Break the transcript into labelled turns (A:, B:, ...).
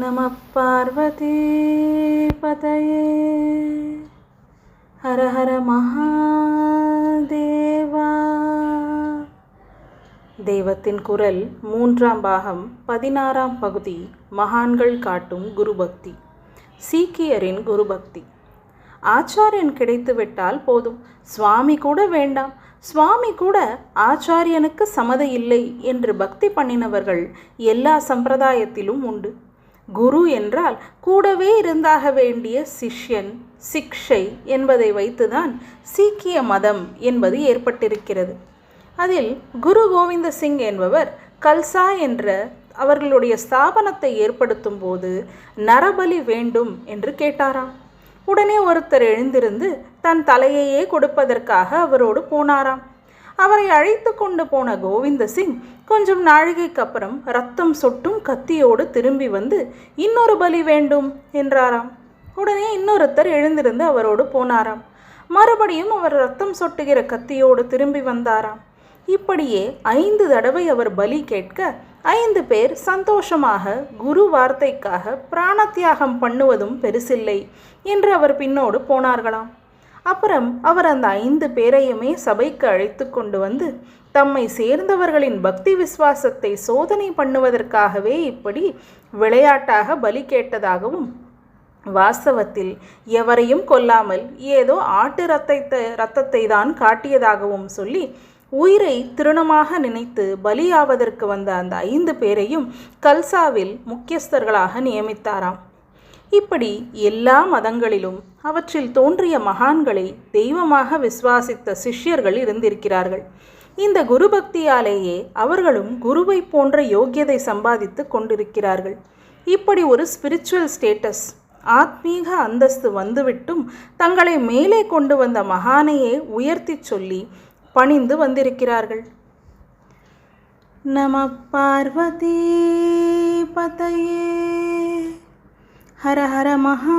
A: நம பார்வதி பதையே ஹர ஹர மகாதேவா தெய்வத்தின் குரல் மூன்றாம் பாகம் பதினாறாம் பகுதி மகான்கள் காட்டும் குருபக்தி. சீக்கியரின் குருபக்தி. ஆச்சாரியன் கிடைத்துவிட்டால் போதும். சுவாமி கூட வேண்டாம். சுவாமி கூட ஆச்சாரியனுக்கு சம்மதை இல்லை என்று பக்தி பண்ணினவர்கள் எல்லா சம்பிரதாயத்திலும் உண்டு. குரு என்றால் கூடவே இருந்தாக வேண்டிய சிஷ்யன் சிக்ஷை என்பதை வைத்துதான் சீக்கிய மதம் என்பது ஏற்பட்டிருக்கிறது. அதில் குரு கோவிந்த சிங் என்பவர் கல்சா என்ற அவர்களுடைய ஸ்தாபனத்தை ஏற்படுத்தும் போது நரபலி வேண்டும் என்று கேட்டாராம் உடனே ஒருத்தர் எழுந்திருந்து தன் தலையையே கொடுப்பதற்காக அவரோடு போனாராம். அவரை அழைத்து கொண்டு போன கோவிந்த சிங் கொஞ்சம் நாழிகைக்கு அப்புறம் ரத்தம் சொட்டும் கத்தியோடு திரும்பி வந்து இன்னொரு பலி வேண்டும் என்றாராம். உடனே இன்னொருத்தர் எழுந்திருந்து அவரோடு போனாராம். மறுபடியும் அவர் ரத்தம் சொட்டுகிற கத்தியோடு திரும்பி வந்தாராம். இப்படியே ஐந்து தடவை அவர் பலி கேட்க ஐந்து பேர் சந்தோஷமாக குரு வார்த்தைக்காக பிராணத்தியாகம் பண்ணுவதும் பெருசில்லை என்று அவர் பின்னோடு போனார்களாம். அப்புறம் அவர் அந்த ஐந்து பேரையுமே சபைக்கு அழைத்து கொண்டு வந்து தம்மை சேர்ந்தவர்களின் பக்தி விசுவாசத்தை சோதனை பண்ணுவதற்காகவே இப்படி விளையாட்டாக பலி கேட்டதாகவும் வாஸ்தவத்தில் எவரையும் கொல்லாமல் ஏதோ ஆட்டு ரத்தத்தை ரத்தத்தை தான் காட்டியதாகவும் சொல்லி உயிரை திருணமாக நினைத்து பலியாவதற்கு வந்த அந்த ஐந்து பேரையும் கல்சாவில் முக்கியஸ்தர்களாக நியமித்தாராம். இப்படி எல்லா மதங்களிலும் அவற்றில் தோன்றிய மகான்களை தெய்வமாக விசுவாசித்த சிஷ்யர்கள் இருந்திருக்கிறார்கள். இந்த குரு பக்தியாலேயே அவர்களும் குருவை போன்ற யோக்கியதை சம்பாதித்து கொண்டிருக்கிறார்கள். இப்படி ஒரு ஸ்பிரிச்சுவல் ஸ்டேட்டஸ் ஆத்மீக அந்தஸ்து வந்துவிட்டும் தங்களை மேலே கொண்டு வந்த மகானையே உயர்த்தி சொல்லி பணிந்து வந்திருக்கிறார்கள். நம பார்வதி பதையே. ஹர ஹர மகா